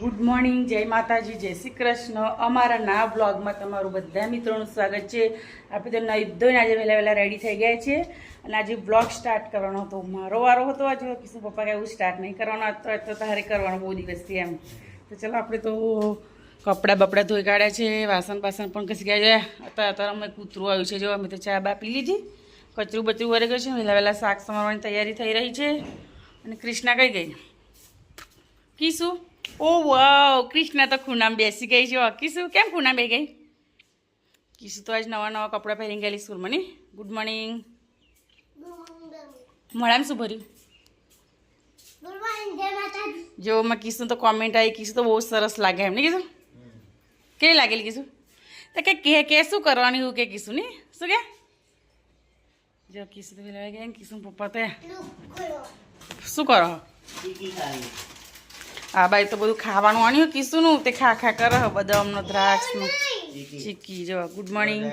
Good morning, જય માતાજી, જય શ્રી કૃષ્ણ. અમારા ના બ્લોગમાં તમારું બધા મિત્રોનું સ્વાગત છે. આપણે તો ધોઈને આજે વહેલા વહેલા રેડી થઈ ગયા છે. અને આજે બ્લોગ સ્ટાર્ટ કરવાનો હતો. મારો વારો હતો આજે કીશું પપ્પા કે એવું સ્ટાર્ટ નહીં કરવાનો. હતો તો તારે કરવાનો બહુ દિવસથી એમ. તો ચલો આપણે તો કપડાં બપડા ધોઈ કાઢ્યા છે. વાસણ બાસણ પણ ઘસી ગયા છે. અત્યારે અત્યારે અમે કૂતરું આવ્યું છે. જો અમે તો ચા બા પી લીધી. કચરું બચરું વરે ગયું છે. વહેલા વહેલા શાક સમારવાની તૈયારી થઈ રહી છે. અને ક્રિષ્ના કઈ ગઈ? કીશું ઓ વાવ કૃષ્ણ તો ખૂણામાં બેસી ગઈ છે. કીશું કેમ ખૂણા બે ગઈ? કીશું તો આજ નવા નવા કપડાં પહેરી ગયેલી સ્કૂલમાં ને ગુડ મોર્નિંગ મળામ શું ભર્યું? જો મેં કીશું તો કોમેન્ટ આવી. કીશું તો બહુ સરસ લાગે એમ નહીં કીધું કેવી લાગેલી કીશું તો કે કે કે શું કરવાની હું કે કીશું ને શું કે? જો કીશું તો પેલા ગયા કીશું પપ્પા તો. શું કરો? આ બાઈ તો બધું ખાવાનું આણ્યું કીશું નું? તે ખા ખા કરે બદામનો દ્રાક્ષનું ચીકી જો ગુડ મોર્નિંગ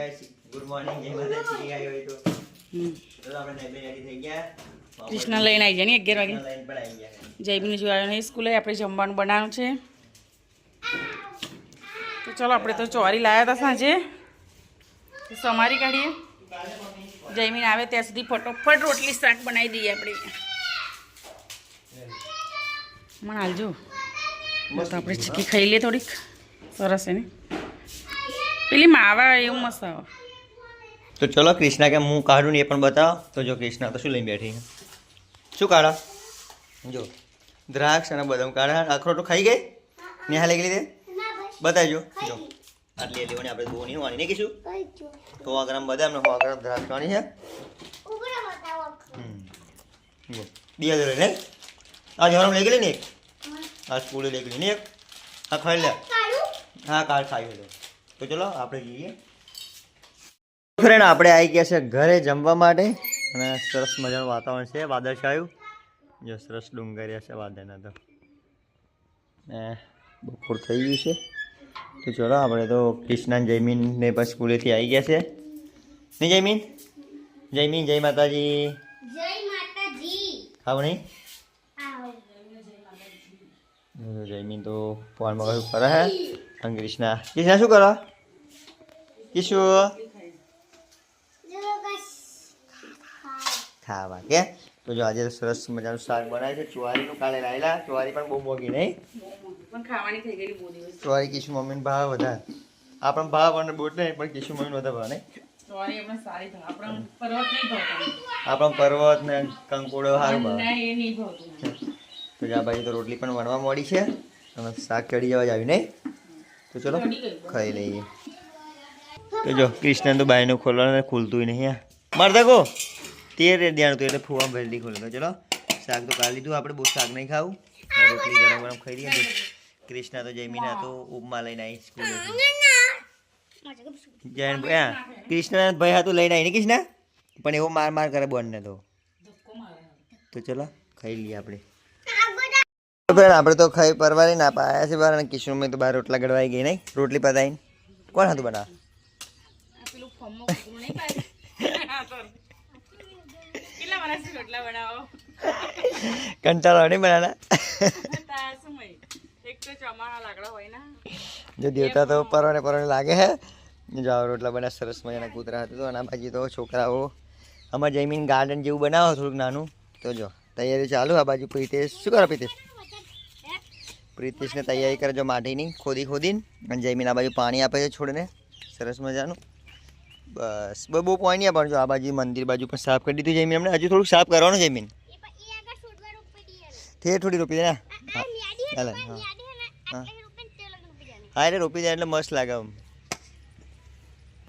ગુડ મોર્નિંગ જય માતા ચીકી આવી તો. આપણે નૈબે થઈ ગયા. કૃષ્ણ લઈને આવી જાય ને અગિયાર વાગે? જયબીને જોવાનું નહીં સ્કૂલે આપણે જમવાનું બનાવવાનું છે. તો ચલો આપણે તો ચોરી લાવ્યા હતા સાંજે. સમારી કાઢીએ. જયમીન આવે ત્યાં સુધી ફટોફટ રોટલી શાક બનાવી દઈએ આપણે. મને હાલજો મસ્ત આપણે ચીકી ખાઈ લઈએ થોડીક. સરસ એની પેલી માવા એવું મસ્ત આવે. તો ચલો કૃષ્ણા કે હું કાઢું ને એ પણ બતાવો. તો જો કૃષ્ણા તો શું લઈને બેઠી શું કાઢા? જો. દ્રાક્ષ અને બદામ કાઢા. અખરોટો ખાઈ ગઈ? નેહા લઈ લીધે? બતાવજો. જો. આટલી લેવાની આપણે બહુ નહીં વાણી નહીં કીશું સો ગ્રામ બદામ ને સો ગ્રામ દ્રાક્ષ વાણી છે. હમ. જો. બે હજાર ને? આ જવાનું લઈ ગયેલી ને એક? આ સ્કૂલે લઈ ગયેલી ને એક આ ખાઈ લે. હા કાલ ખાઈ લો. તો ચલો આપણે જઈએ. ફ્રેન્ડ આપણે આવી ગયા છે ઘરે જમવા માટે. અને સરસ મજાનું વાતાવરણ છે. વાદળછાયું જો સરસ ડુંગરિયા છે વાદળના તો. ને બપોર થઈ ગયું છે. તો ચલો આપણે તો કૃષ્ણ જયમીન ને પણ સ્કૂલેથી આવી ગયા છે. નહીં જયમીન? જયમીન જય માતાજી. જય માતાજી. ખાવ નહીં આવો જો જયમીન તો ફોનમાં કશું કરે હે અને કૃષ્ણા શું કરો? કિશુ? ખાવા કે? તો જો આજે સરસ મજાનું શાક બનાવે છે. ચુવારીનું કાલે લાયેલા ચુવારી પણ બહુ મોગી નહીં. ચુવારી કિશુ મમ્મીને ભાવ વધારે. આપણને ભાવ અને બોટ નહીં પણ કિશુ મમ્મીને વધારે ભાવ નહીં. સોરી એમને સારી ભાવ. આપણે પર્વત ને કંકોડો સારું ભાવ. તો આ બાજુ તો રોટલી પણ વણવા મળી છે. અને શાક ચડી જવા જ આવ્યું નહીં? તો ચલો, ખાઈ લઈએ. તો જો, કૃષ્ણ તો બાયનું ખોલવાનું ખુલતું નહીં આ મારતા કો તેર રેડિયાનું હતું એટલે ફૂવા ભરેલી તો ચલો, શાક તો કાઢી લીધું. આપણે બહુ શાક નહીં ખાવું. રોટલી ગરમ ગરમ ખાઈ લઈએ. કૃષ્ણા તો જમીના તો ઉપમા લઈને આવી સ્કૂલે. જૈન હા. કૃષ્ણ ભાઈ હતું લઈને આવી, ને કૃષ્ણ? પણ એવો માર માર કરે બોનને તો. તો ચલો, ખાઈ લઈએ આપણે. બેન આપણે તો ખાઈ પરવારી ના પાયા છે બહાર અને કિશોરમાં તો બહાર રોટલા ગળવાઈ ગઈ નહીં. રોટલી પતાવીને. કોણ હતું બનાવ? કંટાળો નહીં બનાના જો દેવતા તો પરવાને પરવાને લાગે હે. જાઓ રોટલા બના સરસ મજાના કૂતરા હતું તો આના બાજુ તો છોકરાઓ અમારે જમીન ગાર્ડન જેવું બનાવો થોડુંક નાનું. તો જો તૈયારી ચાલુ આ બાજુ પ્રીતેશ શું કરો પ્રીતેશ? પ્રીતેશને તૈયારી કરે જો માટીની ખોદી ખોદીને. અને જમીન આ બાજુ પાણી આપે છે છોડને. સરસ મજાનું. બસ બહુ પાણી નહીં પણ જો આ બાજુ મંદિર બાજુ પણ સાફ કરી દીધું જમીન અમને હજુ થોડુંક સાફ કરવાનું જમીન તે થોડી રોપી દે હે હા. હા. એટલે રોપી દે એટલે મસ્ત લાગે આમ.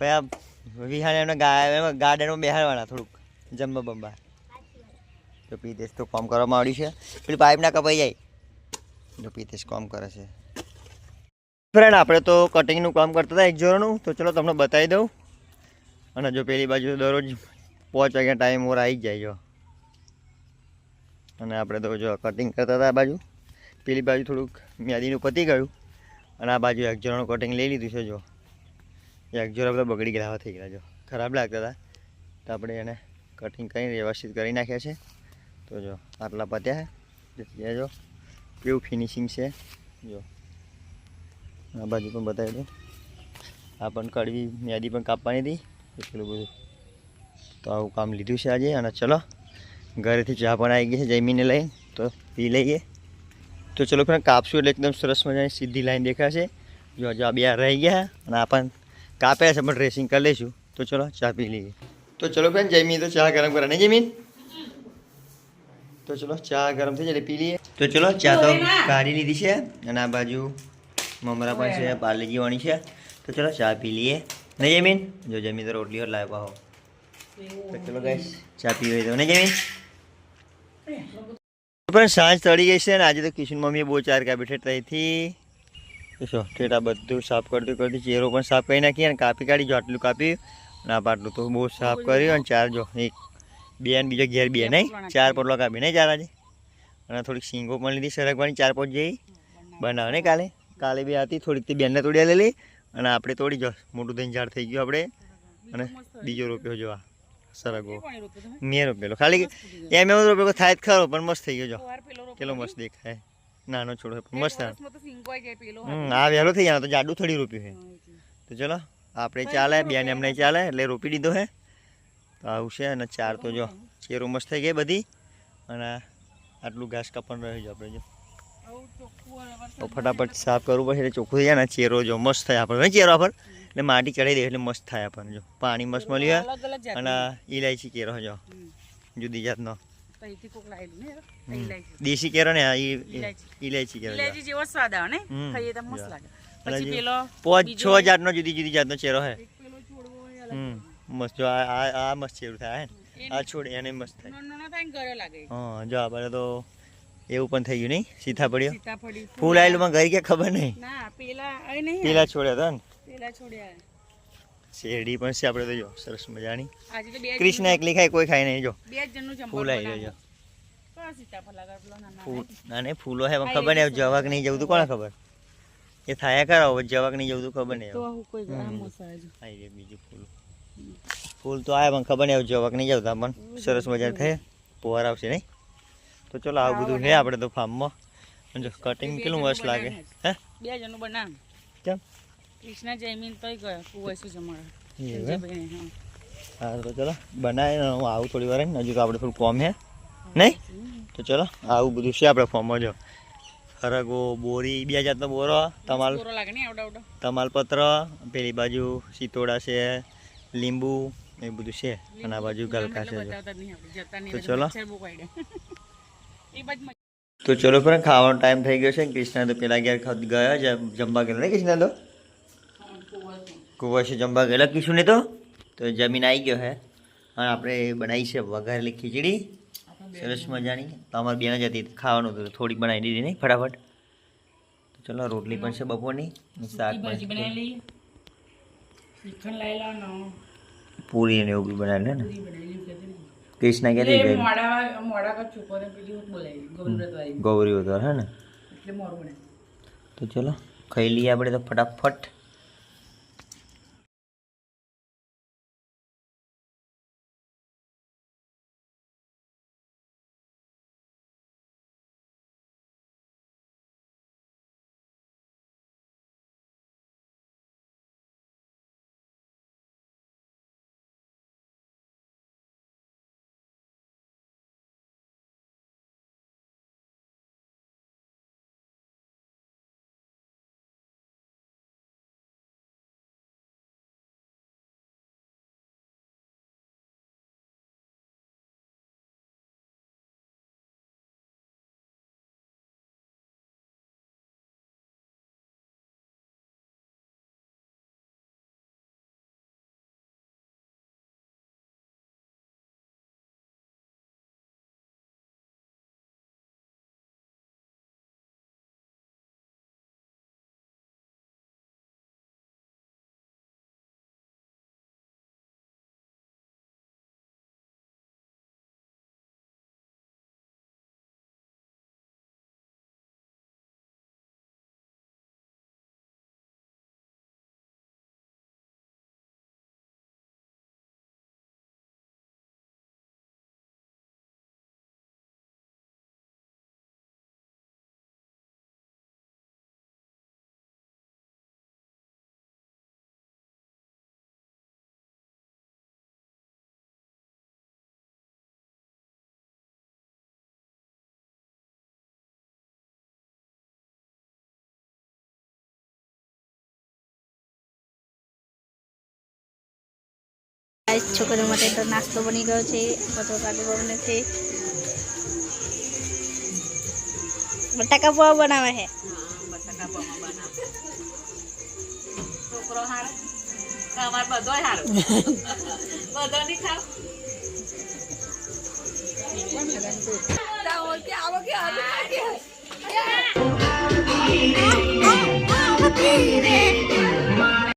ભાઈ આ વિહાણે એમને ગાય ગાર્ડનમાં બેહાડવાના થોડુંક. જમવા બમવા. તો પી દેશ તો કામ કરવામાં આવ્યું છે. પેલી પાઇપ ના કપાઈ જાય. જો પીતેશ કામ કરે છે. ફ્રેન્ડ આપણે તો કટિંગનું કામ કરતા હતા એક જોરનું તો ચલો તમને બતાવી દઉં. અને જો પેલી બાજુ દરરોજ પાંચ વાગ્યા ટાઈમ ઓર આવી જાય જો. અને આપણે તો જો કટિંગ કરતા હતા આ બાજુ. પેલી બાજુ થોડુંક મ્યાદીનું પતી ગયું. અને આ બાજુ એક જોરનું કટિંગ લઈ લીધું છે જો. એક જોરા બધા બગડી ગયેલા થઈ ગયા જો. ખરાબ લાગતા હતા. તો આપણે એને કટિંગ કરીને વ્યવસ્થિત કરી નાખ્યા છે. તો જો આટલા પત્યા જો કેવું ફિનિશિંગ છે? જો. આ બાજુ પણ બતાવી દો આ પણ કડવી યાદી પણ કાપવાની હતી. એટલું બધું. તો આવું કામ લીધું છે આજે અને ચલો, ઘરેથી ચા પણ આવી ગઈ છે જમીને લઈ તો પી લઈએ. તો ચલો ફ્રેન્ડ, કાપશું એટલે એકદમ સરસ મજાની સીધી લાઈન દેખાશે. જો હજુ આ બે રહી ગયા અને આ પણ કાપ્યા છે, પણ ડ્રેસિંગ કરી લઈશું. તો ચલો ચા પી લઈએ. તો ચલો ફ્રેન્ડ જમીન તો ચા ગરમ કરે નહીં જમીન તો ચલો ચા ગરમ થઈ જાય પી લઈએ. તો ચલો ચા તો કાઢી લીધી છે અને આ બાજુ મમરા પણ છે પાર્લેજી જીવાની છે. તો ચલો ચા પી લઈએ. નહીં જમીન? જો જમીન તો રોટલી હોય લાવ્યા હો. તો ચલો ગાઈસ ચા પી તો. નહીં જમીન? પણ સાંજ તળી ગઈ છે ને આજે તો કિશન મમ્મીએ બહુ ચાર કાપી બેઠે ત્યાંથી ઠેઠ આ બધું સાફ કરતું કરતી ચેરો પણ સાફ કરી નાખી અને કાપી કાઢી જો આટલું કાપ્યું અને આ પાટલું તો બહુ સાફ કર્યું અને ચાર જો એક બે અને બીજો ઘેર બે નહીં? ચાર પોટલો કાપી નહીં ચાર આજે? અને થોડીક શીંગો પણ લીધી સરગવાની ચાર પાંચ જેવી. બનાવને કાલે. કાલે બી હતી થોડીક તે બેનને તોડી લેલી અને આપણે તોડી જો મોટું થઈને ઝાડ થઈ ગયું આપણે. અને બીજો રોપ્યો જો આ સરગવો? મેં રોપેલો. ખાલી એમ એમ રોપેલો થાય જ ખરો પણ મસ્ત થઈ ગયો જો. કેટલો મસ્ત દેખાય. નાનો છોડો પણ મસ્ત સિંગો આ વહેલો થઈ જાય તો જાડું થોડી રોપ્યું છે. તો. ચલો આપણે ચાલે બેન એમને ચાલે એટલે રોપી દીધો હે તો આવું છે અને ચાર તો જો ચેરો મસ્ત થઈ ગઈ બધી. અને આટલું ઘાસ કાપણ રહ્યું છે આપણે જો. તો ફટાફટ સાફ કરવું પડશે એટલે ચોખ્ખું થઈ જાય ને ચેરો જો મસ્ત થાય આપણે. ચેરો પર એટલે માટી ચડાવી દે એટલે મસ્ત થાય આપણને જો. પાણી મસ્ત મળી જાતની. અને ઇલાયચી કેરો જો જુદી જાતનો. દેશી કેરો ને આ ઈ- ઇલાયચી. ઇલાયચી કેરો. ઇલાયચી જેવો સ્વાદ આવે ને ખાઈએ તો મસ્ત લાગે. પછી પેલો પાંચ છ જાતનો જુદી જુદી જાતનો ચેરો હે. મસ્ત જો આ આ મસ્ત ચેરું થાય હે આ છોડ એને મસ્ત થાય. હા જો આપણે તો એવું પણ થઈ ગયું નહીં? સીતા પડ્યો? ફૂલ પણ ઘર કે ખબર નહીં? પેલા છોડ્યા હતા ને? પેલા છોડ્યા શેરડી પણ છે આપણે તો જો સરસ મજાની. કૃષ્ણ એકલી ખાય કોઈ ખાય નહીં જો. ફૂલ આવી. જો નાના ફૂલ ના નહીં ફૂલો હે ખબર નહીં જવાક નહીં જવું તું કોને ખબર? એ થાય કરાવો જવાક નહીં જવું તું ખબર નહીં આવી બીજું ફૂલ. ફૂલ તો આવે પણ ખબર નહીં હવે જવાક નહીં જતા પણ. સરસ મજા થાય. પોવાર આવશે નહીં? તો ચલો આવું બધું છે આપણે તો ફાર્મમાં. જો કટિંગ કેટલું મસ્ત લાગે. હે? બે જણનું બનાવ. કેમ? કૃષ્ણ જયમીન તોય ગયો કુવાસી જમાડે હા. તો ચલો બનાવીને હું આવું થોડી વાર હજુ તો આપણે થોડું કોમ હે. નહીં? તો ચલો આવું બધું છે આપણે ફોર્મમાં જો. ખરગો બોરી બે જાતનો બોરો તમાલ તમાલપત્ર પેલી બાજુ સિતોડા છે લીંબુ એ બધું છે. અને આ બાજુ ગલકા છે તો ચલો. તો ચલો ફ્રેન્ડ ખાવાનો ટાઈમ થઈ ગયો છે. કૃષ્ણ તો પેલા ઘેર ગયા છે જમવા ગયેલા. ને કૃષ્ણ તો. કુવાસી જમવા ગયેલા. કૃષ્ણ તો? તો જમીન આવી ગયો હે. અને આપણે બનાવી છે વઘારેલી ખીચડી. સરસ મજાની. તો અમારે બેન જ હતી ખાવાનું હતું. થોડીક બનાવી દીધી નહીં ફટાફટ. તો ચલો રોટલી પણ છે બપોરની. શાક પણ પૂરી ને એવું બી બનાવેલું ને. કૃષ્ણ ક્યાંથી ગઈ? ગૌરી હતો હે ને? તો ચલો ખાઈ લઈએ આપણે તો ફટાફટ. ગાઈસ છોકરીઓ માટે તો નાસ્તો બની ગયો છે બધો કાજુ બને છે બટાકા પૌવા બનાવે છે બટાકા